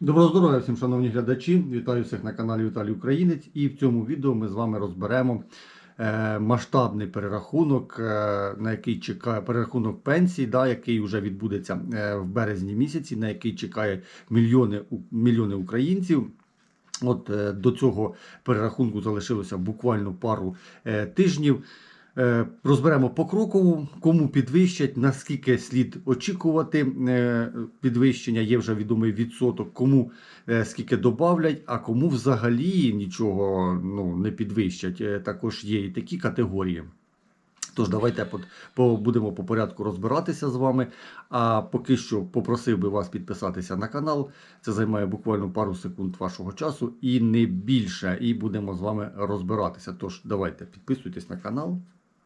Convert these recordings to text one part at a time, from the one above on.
Доброго здоров'я всім, шановні глядачі. Вітаю всіх на каналі Віталій Українець. І в цьому відео ми з вами розберемо е, масштабний перерахунок, е, на який чекає перерахунок пенсій, да, який вже відбудеться е, в березні місяці, на який чекає мільйони, мільйони українців. От до цього перерахунку залишилося буквально пару тижнів. Е, Розберемо покроково, кому підвищать, наскільки слід очікувати е, підвищення. Є вже відомий відсоток, кому е, скільки додавлять, а кому взагалі нічого ну, не підвищать. Також є і такі категорії. Тож давайте по, по, будемо по порядку розбиратися з вами. А поки що попросив би вас підписатися на канал. Це займає буквально пару секунд вашого часу і не більше. І будемо з вами розбиратися. Тож давайте підписуйтесь на канал,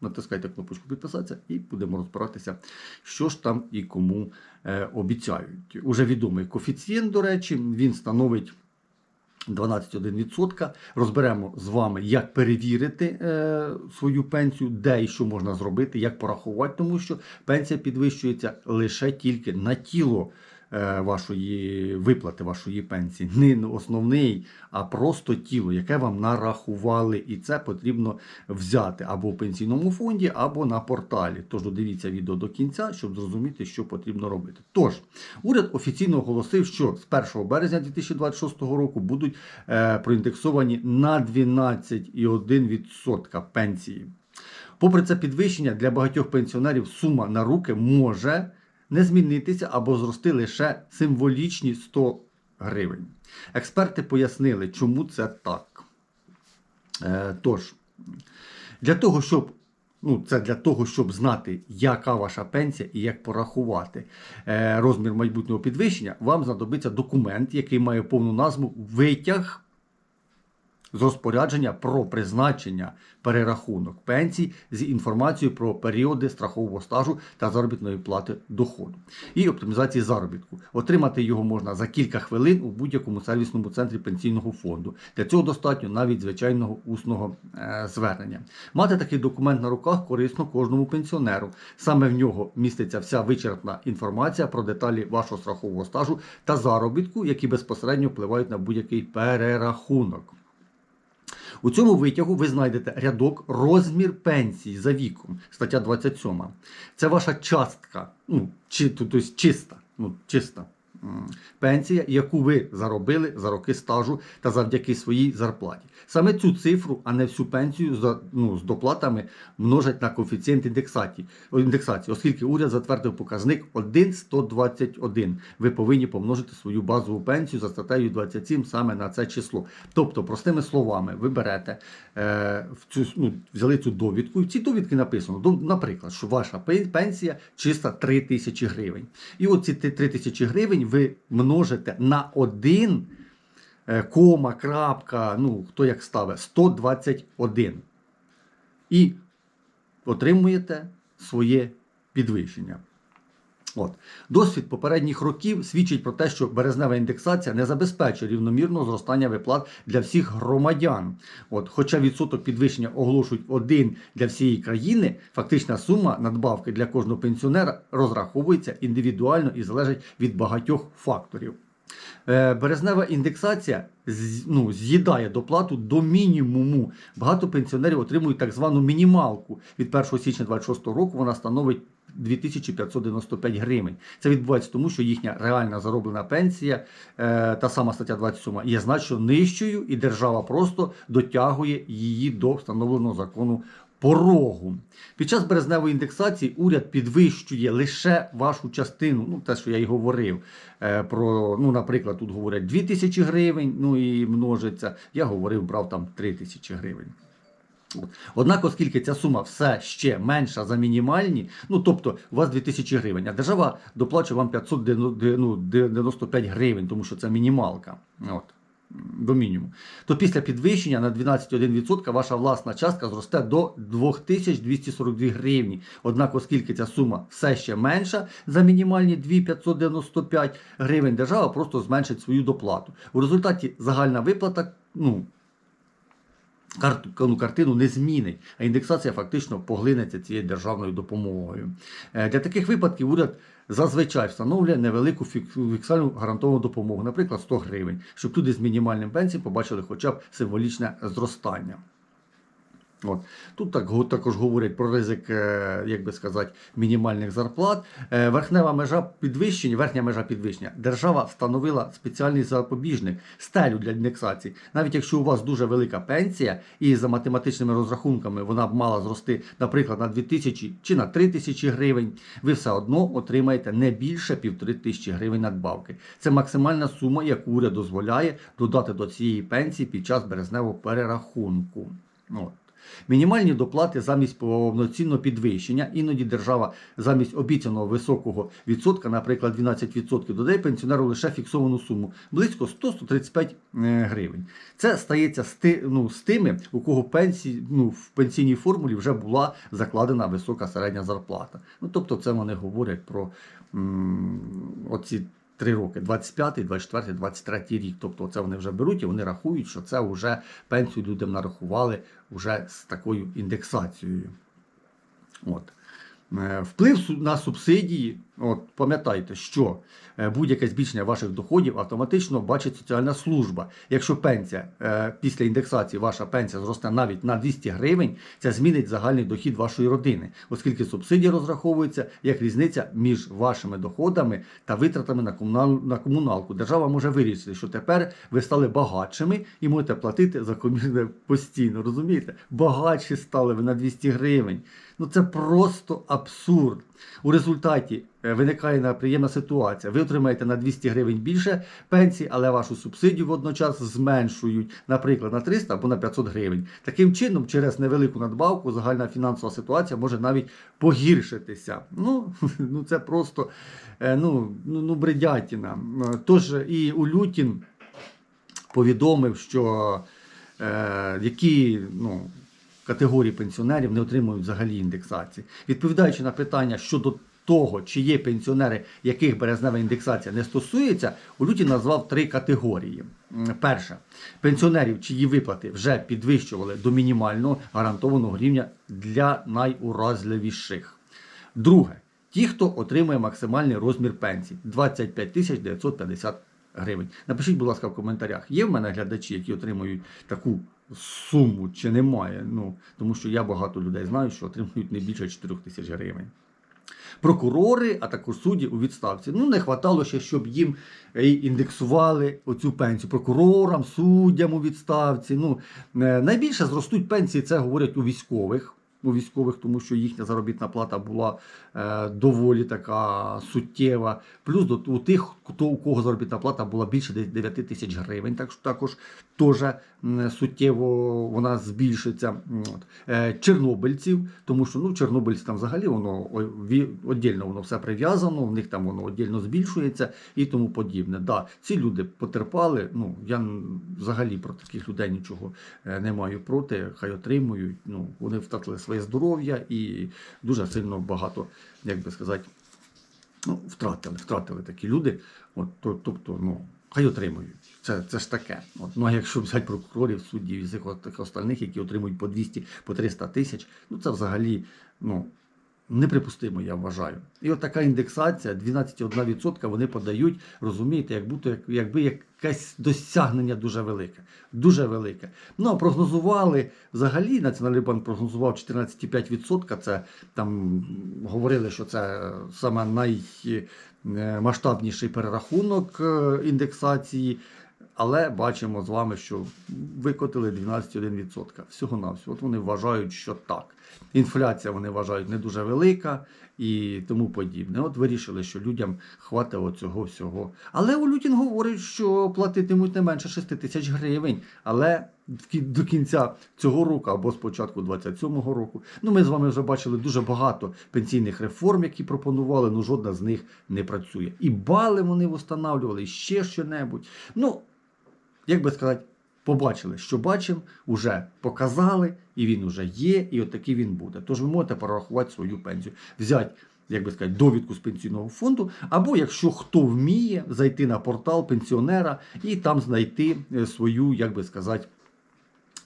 натискайте кнопочку підписатися і будемо розбиратися, що ж там і кому е, обіцяють. Уже відомий коефіцієнт, до речі, він становить. 12,1%. Розберемо з вами, як перевірити е, свою пенсію, де і що можна зробити, як порахувати, тому що пенсія підвищується лише тільки на тіло вашої виплати, вашої пенсії. Не основний, а просто тіло, яке вам нарахували. І це потрібно взяти або в пенсійному фонді, або на порталі. Тож додивіться відео до кінця, щоб зрозуміти, що потрібно робити. Тож, уряд офіційно оголосив, що з 1 березня 2026 року будуть е, проіндексовані на 12,1% пенсії. Попри це підвищення, для багатьох пенсіонерів сума на руки може не змінитися або зрости лише символічні 100 гривень. Експерти пояснили, чому це так. Е, тож, для того, щоб Ну, це для того, щоб знати, яка ваша пенсія і як порахувати е, розмір майбутнього підвищення, вам знадобиться документ, який має повну назву Витяг з розпорядження про призначення перерахунок пенсій з інформацією про періоди страхового стажу та заробітної плати доходу і оптимізації заробітку. Отримати його можна за кілька хвилин у будь-якому сервісному центрі пенсійного фонду. Для цього достатньо навіть звичайного усного е, звернення. Мати такий документ на руках корисно кожному пенсіонеру. Саме в нього міститься вся вичерпна інформація про деталі вашого страхового стажу та заробітку, які безпосередньо впливають на будь-який перерахунок. У цьому витягу ви знайдете рядок розмір пенсії за віком, стаття 27. Це ваша частка, ну, чи, тобто чиста, ну, чиста пенсія, яку ви заробили за роки стажу та завдяки своїй зарплаті. Саме цю цифру, а не всю пенсію за, ну, з доплатами множать на коефіцієнт індексації, оскільки уряд затвердив показник 1,121. Ви повинні помножити свою базову пенсію за статтею 27 саме на це число. Тобто, простими словами, ви берете е, в цю, ну, взяли цю довідку, і в цій довідці написано, наприклад, що ваша пенсія чиста 3 тисячі гривень. І оці 3 тисячі гривень ви множите на один е, кома, крапка, ну хто як ставить, 121. І отримуєте своє підвищення. От. Досвід попередніх років свідчить про те, що березнева індексація не забезпечує рівномірного зростання виплат для всіх громадян. От. Хоча відсоток підвищення оголошують один для всієї країни, фактична сума надбавки для кожного пенсіонера розраховується індивідуально і залежить від багатьох факторів. Е, Березнева індексація ну, з'їдає доплату до мінімуму. Багато пенсіонерів отримують так звану мінімалку. Від 1 січня 2026 року вона становить 2595 гривень. Це відбувається тому, що їхня реальна зароблена пенсія, е, та сама стаття 27, є значно нижчою, і держава просто дотягує її до встановленого закону порогу. Під час березневої індексації уряд підвищує лише вашу частину, ну те, що я й говорив. е, Про, ну, наприклад, тут говорять 2 тисячі гривень, ну і множиться. Я говорив, брав там 3 тисячі гривень. Однак, оскільки ця сума все ще менша за мінімальні, ну тобто у вас 2000 гривень, а держава доплачує вам 595 гривень, тому що це мінімалка. От. До мінімуму. То після підвищення на 12,1% ваша власна частка зросте до 2242 гривні. Однак, оскільки ця сума все ще менша за мінімальні 2595 гривень, держава просто зменшить свою доплату. У результаті загальна виплата ну, ну, картину не змінить, а індексація фактично поглинеться цією державною допомогою. Е, Для таких випадків уряд зазвичай встановлює невелику фіксальну гарантовану допомогу, наприклад, 100 гривень, щоб люди з мінімальним пенсією побачили хоча б символічне зростання. От. Тут так, також говорять про ризик, е, як би сказати, мінімальних зарплат. Е, Верхнева межа підвищення, верхня межа підвищення. Держава встановила спеціальний запобіжник, стелю для індексації. Навіть якщо у вас дуже велика пенсія, і за математичними розрахунками вона б мала зрости, наприклад, на 2000 чи на 3000 гривень, ви все одно отримаєте не більше півтори тисячі гривень надбавки. Це максимальна сума, яку уряд дозволяє додати до цієї пенсії під час березневого перерахунку. От. Мінімальні доплати замість повноцінного підвищення. Іноді держава замість обіцяного високого відсотка, наприклад, 12%, додає пенсіонеру лише фіксовану суму близько 100-135 е, гривень. Це стається з, ти, ну, з тими, у кого пенсії, ну, в пенсійній формулі вже була закладена висока середня зарплата. Ну, тобто, це вони говорять про м, оці. Три роки, 25, 24, 23 рік. Тобто це вони вже беруть і вони рахують, що це вже пенсію людям нарахували вже з такою індексацією. От. Е, Вплив на субсидії, от пам'ятайте, що е, будь-яке збільшення ваших доходів автоматично бачить соціальна служба. Якщо пенсія е, після індексації ваша пенсія зросте навіть на 200 гривень, це змінить загальний дохід вашої родини, оскільки субсидія розраховується як різниця між вашими доходами та витратами на, комунал, на комуналку. Держава може вирішити, що тепер ви стали багатшими і можете платити за комірне постійно. Розумієте? Багатші стали ви на 200 гривень. Ну це просто абсурд. У результаті е, виникає неприємна ситуація. Ви отримаєте на 200 гривень більше пенсії, але вашу субсидію водночас зменшують, наприклад, на 300 або на 500 гривень. Таким чином, через невелику надбавку, загальна фінансова ситуація може навіть погіршитися. Ну, ну це просто е, ну, ну, ну бредятіна. Е, Тож і Улютін повідомив, що е, які ну, категорії пенсіонерів не отримують взагалі індексації. Відповідаючи на питання щодо того, чи є пенсіонери, яких березнева індексація не стосується, Улютін назвав три категорії. М, Перше, пенсіонерів, чиї виплати вже підвищували до мінімального гарантованого рівня для найуразливіших. Друге, ті, хто отримує максимальний розмір пенсії 25 тисяч 950 гривень. Напишіть, будь ласка, в коментарях, є в мене глядачі, які отримують таку суму чи немає. Ну, тому що я багато людей знаю, що отримують не більше 4 тисяч гривень. Прокурори, а також судді у відставці. Ну, не хватало ще, щоб їм е, індексували оцю пенсію. Прокурорам, суддям у відставці. Ну, е, найбільше зростуть пенсії, це говорять у військових. У військових, тому що їхня заробітна плата була е, доволі така суттєва. Плюс до у тих, хто у кого заробітна плата була більше 9 тисяч гривень, так що також теж суттєво вона збільшиться. Е, чорнобильців, тому що ну, чорнобильці там взагалі воно віддільно воно все прив'язано, в них там воно віддільно збільшується і тому подібне. Да, ці люди потерпали. Ну я взагалі про таких людей нічого е, не маю проти. Хай отримують. Ну вони втратили своє здоров'я і дуже сильно багато, як би сказати, ну, втратили, втратили такі люди. От, то, тобто, ну, хай отримують. Це, це ж таке. От, ну, а якщо взяти прокурорів, суддів і всіх остальних, які отримують по 200, по 300 тисяч, ну це взагалі ну, неприпустимо, я вважаю. І от така індексація, 12,1% вони подають, розумієте, як будто, як, якби якесь досягнення дуже велике. Дуже велике. Ну, а прогнозували взагалі, Національний банк прогнозував 14,5%. Це там говорили, що це саме наймасштабніший перерахунок е, індексації. Але бачимо з вами, що викотили 12,1%. Всього на всього. От вони вважають, що так. Інфляція вони вважають не дуже велика і тому подібне. От вирішили, що людям хватить оцього всього. Але Улютін говорить, що платитимуть не менше 6 тисяч гривень. Але до кінця цього року або з початку 27-го року. Ну, ми з вами вже бачили дуже багато пенсійних реформ, які пропонували, ну жодна з них не працює. І бали вони встановлювали, ще що-небудь. Ну, як би сказати, побачили, що бачимо, вже показали, і він вже є, і от він буде. Тож ви можете порахувати свою пенсію, взяти. Як би сказати, довідку з пенсійного фонду, або якщо хто вміє, зайти на портал пенсіонера і там знайти е, свою, як би сказати,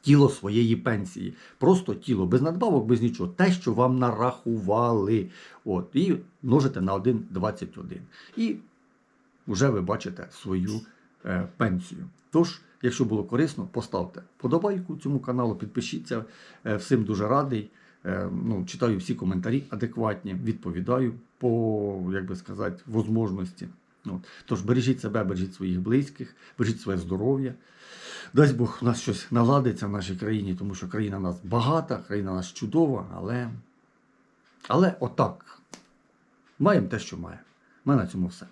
тіло своєї пенсії. Просто тіло, без надбавок, без нічого. Те, що вам нарахували. От, і множите на 1,21. І вже ви бачите свою пенсію. Тож, якщо було корисно, поставте подобайку цьому каналу, підпишіться. Е, всім дуже радий. Е, ну, читаю всі коментарі адекватні, відповідаю по, як би сказати, возможності. От. Тож бережіть себе, бережіть своїх близьких, бережіть своє здоров'я. Дасть Бог у нас щось наладиться в нашій країні, тому що країна у нас багата, країна у нас чудова, але, але отак. Маємо те, що маємо. Мене на цьому все.